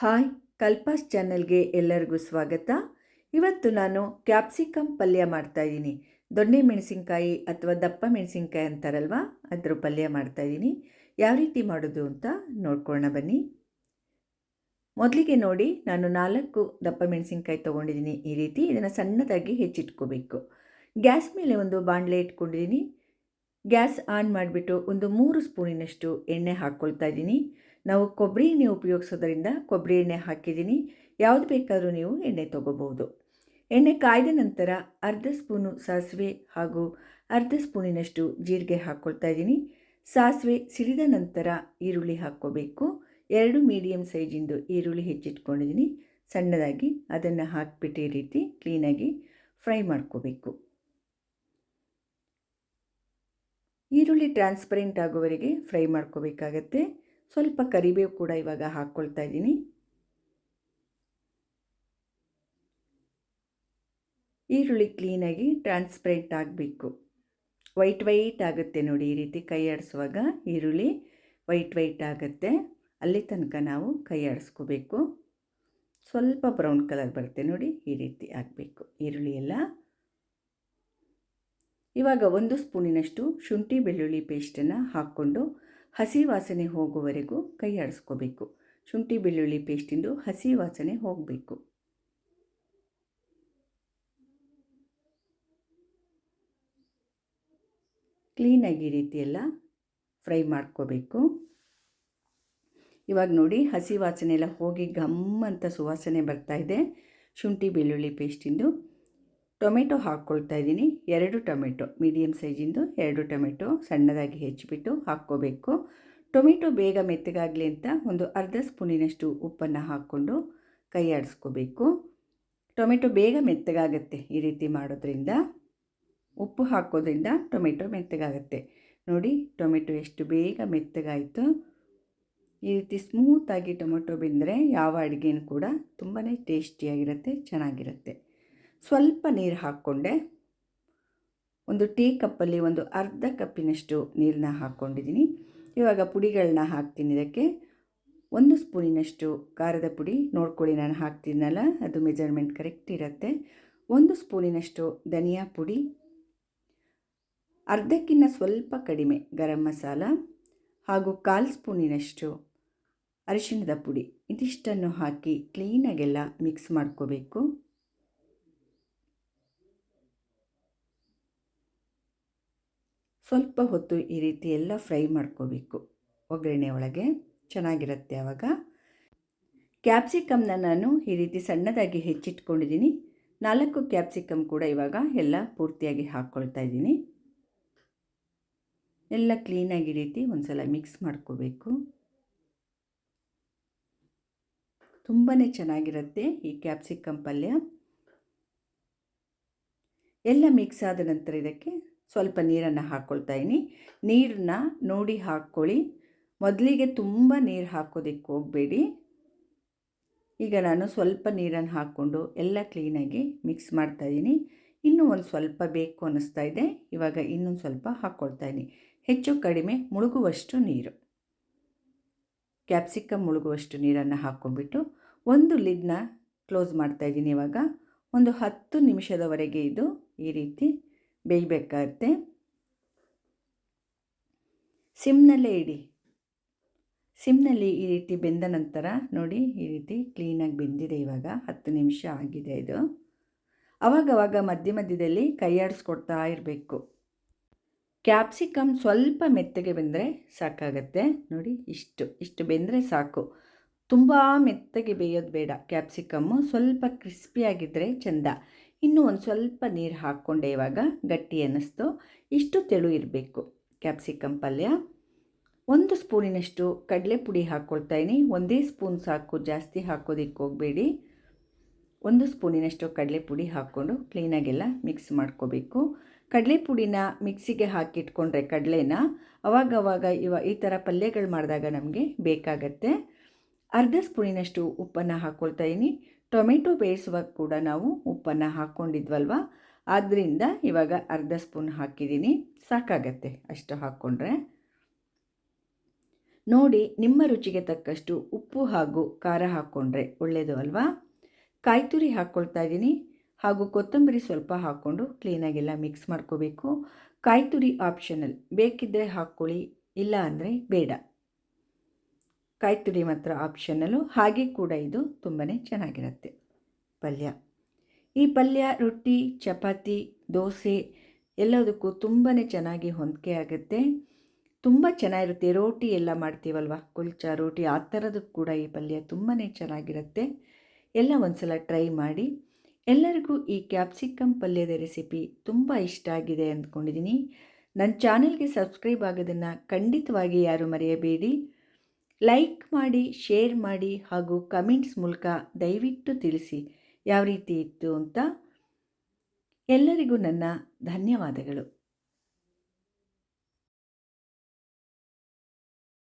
Hi ಕಲ್ಪಾಸ್ ಚಾನಲ್ಗೆ ಎಲ್ಲರಿಗೂ ಸ್ವಾಗತ. ಇವತ್ತು ನಾನು ಕ್ಯಾಪ್ಸಿಕಮ್ ಪಲ್ಯ ಮಾಡ್ತಾಯಿದ್ದೀನಿ ದೊಣ್ಣೆ ಮೆಣಸಿನ್ಕಾಯಿ ಅಥವಾ ದಪ್ಪ ಮೆಣಸಿನ್ಕಾಯಿ ಅಂತಾರಲ್ವ? ಅದ್ರ ಪಲ್ಯ ಮಾಡ್ತಾಯಿದ್ದೀನಿ ಯಾವ ರೀತಿ ಮಾಡೋದು ಅಂತ ನೋಡ್ಕೊಳ್ಳೋಣ ಬನ್ನಿ. ಮೊದಲಿಗೆ ನೋಡಿ, ನಾನು ನಾಲ್ಕು ದಪ್ಪ ಮೆಣಸಿನ್ಕಾಯಿ ತೊಗೊಂಡಿದ್ದೀನಿ ಈ ರೀತಿ. ಇದನ್ನು ಸಣ್ಣದಾಗಿ ಹೆಚ್ಚಿಟ್ಕೋಬೇಕು. ಗ್ಯಾಸ್ ಮೇಲೆ ಒಂದು ಬಾಣಲೆ ಇಟ್ಕೊಂಡಿದ್ದೀನಿ. ಗ್ಯಾಸ್ ಆನ್ ಮಾಡಿಬಿಟ್ಟು ಒಂದು ಮೂರು ಸ್ಪೂನಿನಷ್ಟು ಎಣ್ಣೆ ಹಾಕ್ಕೊಳ್ತಾ ಇದ್ದೀನಿ. ನಾವು ಕೊಬ್ಬರಿ ಎಣ್ಣೆ ಉಪಯೋಗಿಸೋದ್ರಿಂದ ಕೊಬ್ಬರಿ ಎಣ್ಣೆ ಹಾಕಿದ್ದೀನಿ. ಯಾವುದು ಬೇಕಾದರೂ ನೀವು ಎಣ್ಣೆ ತೊಗೋಬೋದು ಎಣ್ಣೆ ಕಾಯ್ದ ನಂತರ ಅರ್ಧ ಸ್ಪೂನು ಸಾಸಿವೆ ಹಾಗೂ ಅರ್ಧ ಸ್ಪೂನಿನಷ್ಟು ಜೀರಿಗೆ ಹಾಕ್ಕೊಳ್ತಾ ಇದ್ದೀನಿ. ಸಾಸಿವೆ ಸಿಡಿದ ನಂತರ ಈರುಳ್ಳಿ ಹಾಕ್ಕೋಬೇಕು. ಎರಡು ಮೀಡಿಯಮ್ ಸೈಜಿಂದು ಈರುಳ್ಳಿ ಹೆಚ್ಚಿಟ್ಕೊಂಡಿದ್ದೀನಿ. ಸಣ್ಣದಾಗಿ ಅದನ್ನು ಹಾಕಿಬಿಟ್ಟು ಈ ರೀತಿ ಕ್ಲೀನಾಗಿ ಫ್ರೈ ಮಾಡ್ಕೋಬೇಕು. ಈರುಳ್ಳಿ ಟ್ರಾನ್ಸ್ಪರೆಂಟ್ ಆಗೋವರೆಗೆ ಫ್ರೈ ಮಾಡ್ಕೋಬೇಕಾಗತ್ತೆ. ಸ್ವಲ್ಪ ಕರಿಬೇವು ಕೂಡ ಇವಾಗ ಹಾಕ್ಕೊಳ್ತಾ ಇದ್ದೀನಿ. ಈರುಳ್ಳಿ ಕ್ಲೀನಾಗಿ ಟ್ರಾನ್ಸ್ಪರೆಂಟ್ ಆಗಬೇಕು. ವೈಟ್ ವೈಟ್ ಆಗುತ್ತೆ ನೋಡಿ ಈ ರೀತಿ ಕೈ ಆಡಿಸುವಾಗ ಈರುಳ್ಳಿ ವೈಟ್ ವೈಟ್ ಆಗುತ್ತೆ. ಅಲ್ಲಿ ತನಕ ನಾವು ಕೈ ಆಡಿಸ್ಕೋಬೇಕು. ಸ್ವಲ್ಪ ಬ್ರೌನ್ ಕಲರ್ ಬರುತ್ತೆ ನೋಡಿ ಈ ರೀತಿ ಆಗಬೇಕು ಈರುಳ್ಳಿ ಎಲ್ಲ. ಇವಾಗ ಒಂದು ಸ್ಪೂನಿನಷ್ಟು ಶುಂಠಿ ಬೆಳ್ಳುಳ್ಳಿ ಪೇಸ್ಟನ್ನು ಹಾಕ್ಕೊಂಡು ಹಸಿ ವಾಸನೆ ಹೋಗುವವರೆಗೂ ಕೈ ಆಡಿಸ್ಕೋಬೇಕು. ಶುಂಠಿ, ಬೆಳ್ಳುಳ್ಳಿ ಪೇಸ್ಟಿಂದು ಹಸಿ ವಾಸನೆ ಹೋಗಬೇಕು. ಕ್ಲೀನಾಗಿ ಈ ರೀತಿ ಎಲ್ಲ ಫ್ರೈ ಮಾಡ್ಕೋಬೇಕು. ಇವಾಗ ನೋಡಿ ಹಸಿ ವಾಸನೆ ಎಲ್ಲ ಹೋಗಿ ಘಮ್ ಅಂತ ಸುವಾಸನೆ ಬರ್ತಾಯಿದೆ ಶುಂಠಿ, ಬೆಳ್ಳುಳ್ಳಿ ಪೇಸ್ಟಿಂದು ಟೊಮೆಟೊ ಹಾಕ್ಕೊಳ್ತಾ ಇದ್ದೀನಿ. ಎರಡು ಟೊಮೆಟೊ ಮೀಡಿಯಮ್ ಸೈಜಿಂದು ಎರಡು ಟೊಮೆಟೊ ಸಣ್ಣದಾಗಿ ಹೆಚ್ಚಿಬಿಟ್ಟು ಹಾಕ್ಕೋಬೇಕು. ಟೊಮೆಟೊ ಬೇಗ ಮೆತ್ತಗಾಗಲಿ ಅಂತ ಒಂದು ಅರ್ಧ ಸ್ಪೂನಿನಷ್ಟು ಉಪ್ಪನ್ನು ಹಾಕ್ಕೊಂಡು ಕೈ ಆಡಿಸ್ಕೋಬೇಕು. ಟೊಮೆಟೊ ಬೇಗ ಮೆತ್ತಗಾಗತ್ತೆ ಈ ರೀತಿ ಮಾಡೋದ್ರಿಂದ. ಉಪ್ಪು ಹಾಕೋದ್ರಿಂದ ಟೊಮೆಟೊ ಮೆತ್ತಗಾಗತ್ತೆ. ನೋಡಿ, ಟೊಮೆಟೊ ಎಷ್ಟು ಬೇಗ ಮೆತ್ತಗಾಯಿತು. ಈ ರೀತಿ ಸ್ಮೂತಾಗಿ ಟೊಮೆಟೊ ಬೆಂದರೆ ಯಾವ ಅಡುಗೆನೂ ಕೂಡ ತುಂಬಾ ಟೇಸ್ಟಿಯಾಗಿರುತ್ತೆ, ಚೆನ್ನಾಗಿರುತ್ತೆ. ಸ್ವಲ್ಪ ನೀರು ಹಾಕ್ಕೊಂಡೆ. ಒಂದು ಟೀ ಕಪ್ಪಲ್ಲಿ ಒಂದು ಅರ್ಧ ಕಪ್ಪಿನಷ್ಟು ನೀರನ್ನ ಹಾಕ್ಕೊಂಡಿದ್ದೀನಿ. ಇವಾಗ ಪುಡಿಗಳನ್ನ ಹಾಕ್ತೀನಿ ಇದಕ್ಕೆ. ಒಂದು ಸ್ಪೂನಿನಷ್ಟು ಖಾರದ ಪುಡಿ, ನೋಡ್ಕೊಳ್ಳಿ ನಾನು ಹಾಕ್ತೀನಲ್ಲ, ಅದು ಮೆಜರ್ಮೆಂಟ್ ಕರೆಕ್ಟ್ ಇರುತ್ತೆ. ಒಂದು ಸ್ಪೂನಿನಷ್ಟು ಧನಿಯಾ ಪುಡಿ ಅರ್ಧಕ್ಕಿಂತ ಸ್ವಲ್ಪ ಕಡಿಮೆ ಗರಂ ಮಸಾಲ ಹಾಗೂ ಕಾಲು ಸ್ಪೂನಿನಷ್ಟು ಅರಿಶಿಣದ ಪುಡಿ. ಇದಿಷ್ಟನ್ನು ಹಾಕಿ ಕ್ಲೀನಾಗೆಲ್ಲ ಮಿಕ್ಸ್ ಮಾಡ್ಕೋಬೇಕು. ಸ್ವಲ್ಪ ಹೊತ್ತು ಈ ರೀತಿ ಎಲ್ಲ ಫ್ರೈ ಮಾಡ್ಕೋಬೇಕು. ಒಗ್ಗರಣೆ ಒಳಗೆ ಚೆನ್ನಾಗಿರುತ್ತೆ ಆವಾಗ. ಕ್ಯಾಪ್ಸಿಕಮ್ನ ನಾನು ಈ ರೀತಿ ಸಣ್ಣದಾಗಿ ಹೆಚ್ಚಿಟ್ಕೊಂಡಿದ್ದೀನಿ. ನಾಲ್ಕು ಕ್ಯಾಪ್ಸಿಕಮ್ ಕೂಡ ಇವಾಗ ಎಲ್ಲ ಪೂರ್ತಿಯಾಗಿ ಹಾಕ್ಕೊಳ್ತಾ ಇದ್ದೀನಿ. ಎಲ್ಲ ಕ್ಲೀನಾಗಿ ರೀತಿ ಒಂದು ಸಲ ಮಿಕ್ಸ್ ಮಾಡ್ಕೋಬೇಕು. ತುಂಬಾ ಚೆನ್ನಾಗಿರುತ್ತೆ ಈ ಕ್ಯಾಪ್ಸಿಕಮ್ ಪಲ್ಯ. ಎಲ್ಲ ಮಿಕ್ಸ್ ಆದ ನಂತರ ಇದಕ್ಕೆ ಸ್ವಲ್ಪ ನೀರನ್ನು ಹಾಕ್ಕೊಳ್ತಾ ಇದ್ದೀನಿ ನೀರನ್ನ ನೋಡಿ ಹಾಕ್ಕೊಳ್ಳಿ. ಮೊದಲಿಗೆ ತುಂಬ ನೀರು ಹಾಕೋದಕ್ಕೆ ಹೋಗಬೇಡಿ. ಈಗ ನಾನು ಸ್ವಲ್ಪ ನೀರನ್ನು ಹಾಕ್ಕೊಂಡು ಎಲ್ಲ ಕ್ಲೀನಾಗಿ ಮಿಕ್ಸ್ ಮಾಡ್ತಾಯಿದ್ದೀನಿ ಇನ್ನೂ ಒಂದು ಸ್ವಲ್ಪ ಬೇಕು ಅನ್ನಿಸ್ತಾ ಇದೆ. ಇವಾಗ ಇನ್ನೊಂದು ಸ್ವಲ್ಪ ಹಾಕ್ಕೊಳ್ತಾ ಇದ್ದೀನಿ ಹೆಚ್ಚು ಕಡಿಮೆ ಮುಳುಗುವಷ್ಟು ನೀರು. ಕ್ಯಾಪ್ಸಿಕಮ್ ಮುಳುಗುವಷ್ಟು ನೀರನ್ನು ಹಾಕ್ಕೊಂಡ್ಬಿಟ್ಟು ಒಂದು ಲಿಡ್ನ ಕ್ಲೋಸ್ ಮಾಡ್ತಾಯಿದ್ದೀನಿ ಇವಾಗ. ಒಂದು ಹತ್ತು ನಿಮಿಷದವರೆಗೆ ಇದು ಈ ರೀತಿ ಬೇಯಬೇಕಾಗತ್ತೆ. ಸಿಮ್ನಲ್ಲೇ ಇಡಿ. ಸಿಮ್ನಲ್ಲಿ ಈ ರೀತಿ ಬೆಂದ ನಂತರ ನೋಡಿ ಈ ರೀತಿ ಕ್ಲೀನಾಗಿ ಬೆಂದಿದೆ ಇವಾಗ. ಹತ್ತು ನಿಮಿಷ ಆಗಿದೆ ಇದು. ಅವಾಗವಾಗ ಮಧ್ಯ ಮಧ್ಯದಲ್ಲಿ ಕೈಯಾಡಿಸ್ಕೊಡ್ತಾ ಇರಬೇಕು. ಕ್ಯಾಪ್ಸಿಕಮ್ ಸ್ವಲ್ಪ ಮೆತ್ತಗೆ ಬೆಂದರೆ ಸಾಕಾಗತ್ತೆ. ನೋಡಿ ಇಷ್ಟು ಇಷ್ಟು ಬೆಂದರೆ ಸಾಕು. ತುಂಬ ಮೆತ್ತಗೆ ಬೇಯೋದು ಬೇಡ. ಕ್ಯಾಪ್ಸಿಕಮ್ಮು ಸ್ವಲ್ಪ ಕ್ರಿಸ್ಪಿಯಾಗಿದ್ದರೆ ಚೆಂದ. ಇನ್ನೂ ಒಂದು ಸ್ವಲ್ಪ ನೀರು ಹಾಕ್ಕೊಂಡೆ ಇವಾಗ ಗಟ್ಟಿ ಅನ್ನಿಸ್ತು. ಇಷ್ಟು ತೆಳು ಇರಬೇಕು. ಕ್ಯಾಪ್ಸಿಕಮ್ ಪಲ್ಯ. ಒಂದು ಸ್ಪೂನಿನಷ್ಟು ಕಡಲೆ ಪುಡಿ ಹಾಕ್ಕೊಳ್ತಾಯಿನಿ ಒಂದೇ ಸ್ಪೂನ್ ಸಾಕು, ಜಾಸ್ತಿ ಹಾಕೋದಕ್ಕೆ ಹೋಗಬೇಡಿ. ಒಂದು ಸ್ಪೂನಿನಷ್ಟು ಕಡಲೆ ಪುಡಿ ಹಾಕ್ಕೊಂಡು ಕ್ಲೀನಾಗೆಲ್ಲ ಮಿಕ್ಸ್ ಮಾಡ್ಕೋಬೇಕು. ಕಡಲೆ ಪುಡಿನ ಮಿಕ್ಸಿಗೆ ಹಾಕಿಟ್ಕೊಂಡ್ರೆ ಕಡಲೆನ ಅವಾಗವಾಗ ಇವ ಈ ಥರ ಪಲ್ಯಗಳು ಮಾಡಿದಾಗ ನಮಗೆ ಬೇಕಾಗತ್ತೆ. ಅರ್ಧ ಸ್ಪೂನಿನಷ್ಟು ಉಪ್ಪನ್ನು ಹಾಕ್ಕೊಳ್ತಾಯಿನಿ ಟೊಮೆಟೊ ಬೇಯಿಸುವಾಗ ಕೂಡ ನಾವು ಉಪ್ಪನ್ನು ಹಾಕ್ಕೊಂಡಿದ್ವಲ್ವ? ಆದ್ದರಿಂದ ಇವಾಗ ಅರ್ಧ ಸ್ಪೂನ್ ಹಾಕಿದ್ದೀನಿ. ಸಾಕಾಗತ್ತೆ ಅಷ್ಟು ಹಾಕ್ಕೊಂಡ್ರೆ. ನೋಡಿ, ನಿಮ್ಮ ರುಚಿಗೆ ತಕ್ಕಷ್ಟು ಉಪ್ಪು ಹಾಗೂ ಖಾರ ಹಾಕ್ಕೊಂಡ್ರೆ ಒಳ್ಳೆಯದು ಅಲ್ವಾ? ಕಾಯಿ ತುರಿ ಹಾಕ್ಕೊಳ್ತಾ ಇದ್ದೀನಿ. ಹಾಗೂ ಕೊತ್ತಂಬರಿ ಸ್ವಲ್ಪ ಹಾಕ್ಕೊಂಡು ಕ್ಲೀನಾಗೆಲ್ಲ ಮಿಕ್ಸ್ ಮಾಡ್ಕೋಬೇಕು. ಕಾಯಿ ತುರಿ ಆಪ್ಷನಲ್. ಬೇಕಿದ್ದರೆ ಹಾಕ್ಕೊಳ್ಳಿ, ಇಲ್ಲ ಅಂದರೆ ಬೇಡ. ಕಾಯಿ ತುರಿ ಮಾತ್ರ ಆಪ್ಷನಲ್ಲು ಹಾಗೆ ಕೂಡ ಇದು ತುಂಬಾ ಚೆನ್ನಾಗಿರುತ್ತೆ. ಪಲ್ಯ. ಈ ಪಲ್ಯ, ರೊಟ್ಟಿ, ಚಪಾತಿ, ದೋಸೆ ಎಲ್ಲದಕ್ಕೂ ತುಂಬಾ ಚೆನ್ನಾಗಿ ಹೊಂದಿಕೆ ಆಗುತ್ತೆ. ತುಂಬ ಚೆನ್ನಾಗಿರುತ್ತೆ. ರೋಟಿ ಎಲ್ಲ ಮಾಡ್ತೀವಲ್ವ? ಕುಲ್ಚ, ರೋಟಿ, ಆ ಥರದಕ್ಕೆ ಕೂಡ ಈ ಪಲ್ಯ ತುಂಬಾ ಚೆನ್ನಾಗಿರುತ್ತೆ. ಎಲ್ಲ ಒಂದ್ಸಲ ಟ್ರೈ ಮಾಡಿ. ಎಲ್ಲರಿಗೂ ಈ ಕ್ಯಾಪ್ಸಿಕಮ್ ಪಲ್ಯದ ರೆಸಿಪಿ ತುಂಬ ಇಷ್ಟ ಆಗಿದೆ ಅಂದ್ಕೊಂಡಿದ್ದೀನಿ. ನನ್ನ ಚಾನೆಲ್ಗೆ ಸಬ್ಸ್ಕ್ರೈಬ್ ಆಗೋದನ್ನು ಖಂಡಿತವಾಗಿ ಯಾರು ಮರೆಯಬೇಡಿ. ಲೈಕ್ ಮಾಡಿ, ಶೇರ್ ಮಾಡಿ ಹಾಗೂ ಕಮೆಂಟ್ಸ್ ಮೂಲಕ ದಯವಿಟ್ಟು ತಿಳಿಸಿ. ಯಾವ ರೀತಿ ಇತ್ತು ಅಂತ? ಎಲ್ಲರಿಗೂ ನನ್ನ ಧನ್ಯವಾದಗಳು.